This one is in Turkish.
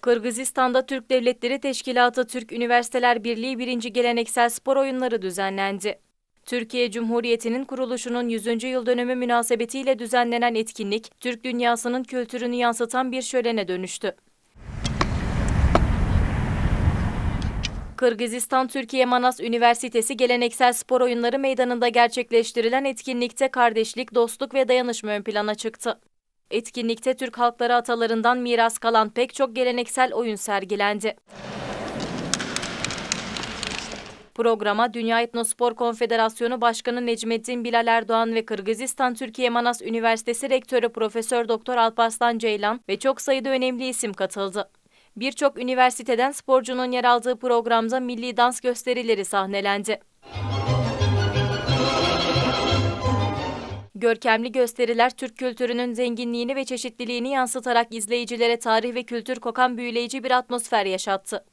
Kırgızistan'da Türk Devletleri Teşkilatı Türk Üniversiteler Birliği 1. Geleneksel Spor Oyunları düzenlendi. Türkiye Cumhuriyeti'nin kuruluşunun 100. yıl dönümü münasebetiyle düzenlenen etkinlik, Türk dünyasının kültürünü yansıtan bir şölene dönüştü. Kırgızistan Türkiye Manas Üniversitesi Geleneksel Spor Oyunları Meydanı'nda gerçekleştirilen etkinlikte kardeşlik, dostluk ve dayanışma ön plana çıktı. Etkinlikte Türk halkları atalarından miras kalan pek çok geleneksel oyun sergilendi. Programa Dünya Etnospor Konfederasyonu Başkanı Necmettin Bilal Erdoğan ve Kırgızistan Türkiye Manas Üniversitesi Rektörü Profesör Doktor Alparslan Ceylan ve çok sayıda önemli isim katıldı. Birçok üniversiteden sporcunun yer aldığı programda milli dans gösterileri sahnelendi. Görkemli gösteriler Türk kültürünün zenginliğini ve çeşitliliğini yansıtarak izleyicilere tarih ve kültür kokan büyüleyici bir atmosfer yaşattı.